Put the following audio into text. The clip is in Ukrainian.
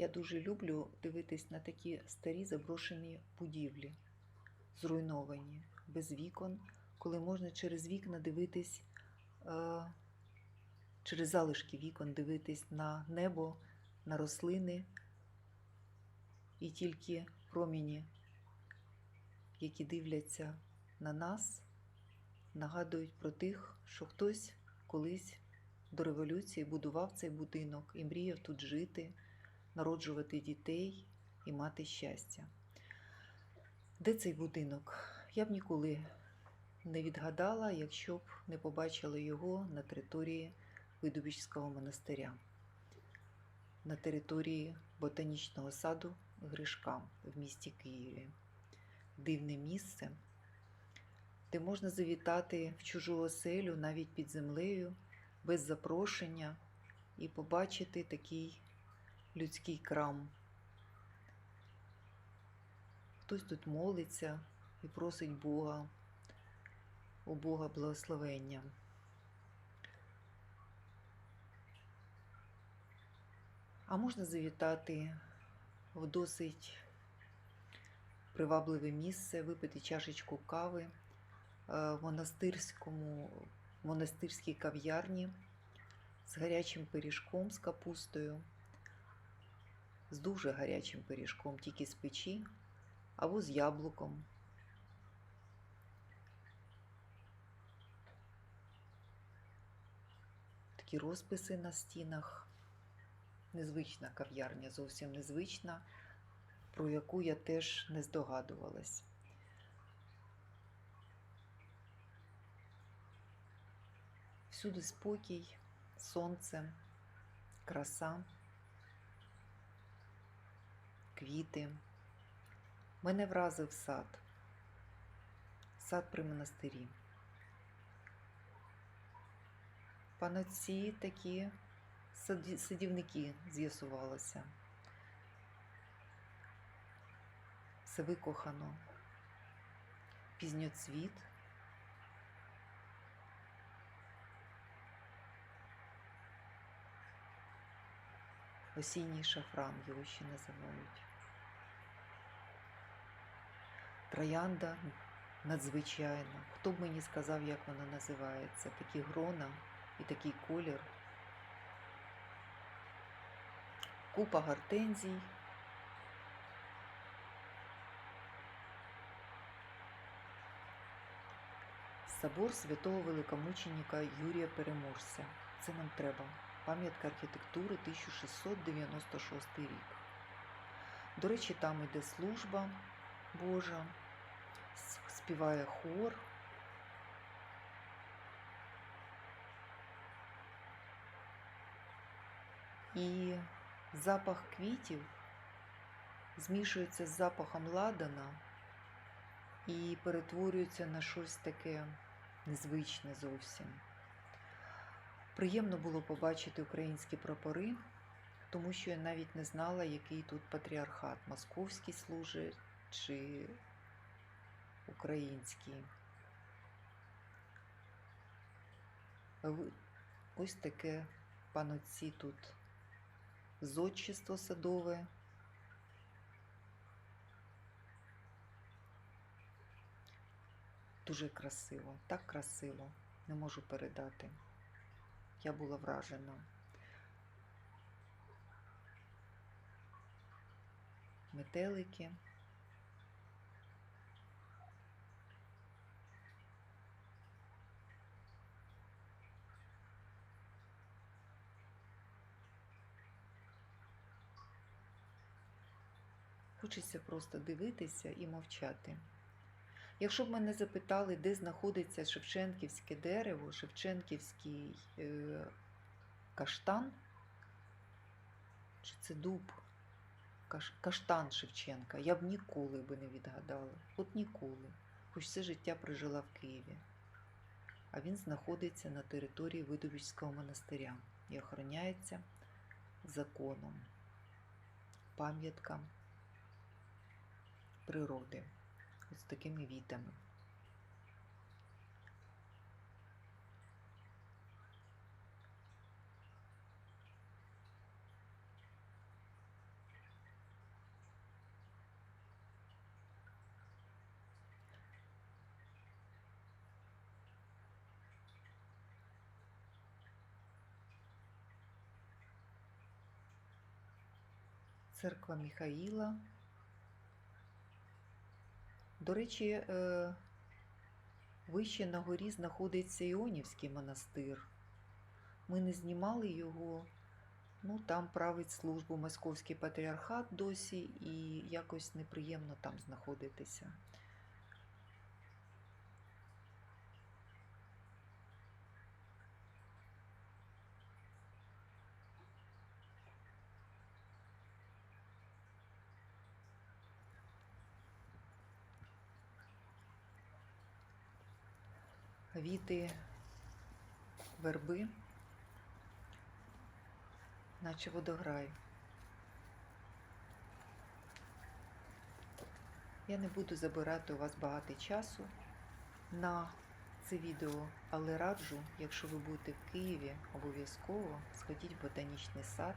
Я дуже люблю дивитись на такі старі заброшені будівлі, зруйновані, без вікон, коли можна через вікна дивитись, е, через залишки вікон дивитись на небо, на рослини, і тільки проміні, які дивляться на нас, нагадують про тих, що хтось колись до революції будував цей будинок і мріяв тут жити, народжувати дітей і мати щастя. Де цей будинок? Я б ніколи не відгадала, якщо б не побачила його на території Видубічського монастиря, на території ботанічного саду Гришка в місті Києві. Дивне місце, де можна завітати в чужу оселю навіть під землею, без запрошення, і побачити такий людський крам. Хтось тут молиться і просить Бога, у Бога благословення. А можна завітати в досить привабливе місце, випити чашечку кави е, в монастирському, в монастирській кав'ярні з гарячим пиріжком з капустою, з дуже гарячим пиріжком, тільки з печі, або з яблуком. Такі розписи на стінах. Незвична кав'ярня, зовсім незвична, про яку я теж не здогадувалась. Всюди спокій, сонце, краса, квіти. Мене вразив сад, сад при монастирі. Панотці такі садівники з'ясувалося. Все викохано. Пізньоцвіт. Осінній шафран його ще називають. Троянда надзвичайна. Хто б мені сказав, як вона називається? Такі грона і такий колір. Купа гортензій. Собор святого великомученика Юрія Переможця. Це нам треба. Пам'ятка архітектури 1696 рік. До речі, там іде служба Божа, співає хор. І запах квітів змішується з запахом ладана і перетворюється на щось таке незвичне зовсім. Приємно було побачити українські прапори, тому що я навіть не знала, який тут патріархат московський служить чи український. Ось таке паноці тут зодчество садове. Дуже красиво, так красиво, не можу передати. Я була вражена. Метелики. Хочеться просто дивитися і мовчати. Якщо б мене запитали, де знаходиться Шевченківське дерево, Шевченківський е, каштан, чи це дуб, Каш, каштан Шевченка, я б ніколи би не відгадала. От ніколи. Хоч все життя прожила в Києві. А він знаходиться на території Видовічського монастиря і охороняється законом, пам'ятка природи. Ось такими вітами. Церква Михаїла до речі, е, вище на горі знаходиться Іонівський монастир. Ми не знімали його. Ну, там править службу Московський патріархат досі, і якось неприємно там знаходитися. Віти верби, наче водограй. Я не буду забирати у вас багато часу на це відео, але раджу, якщо ви будете в Києві, обов'язково сходіть в ботанічний сад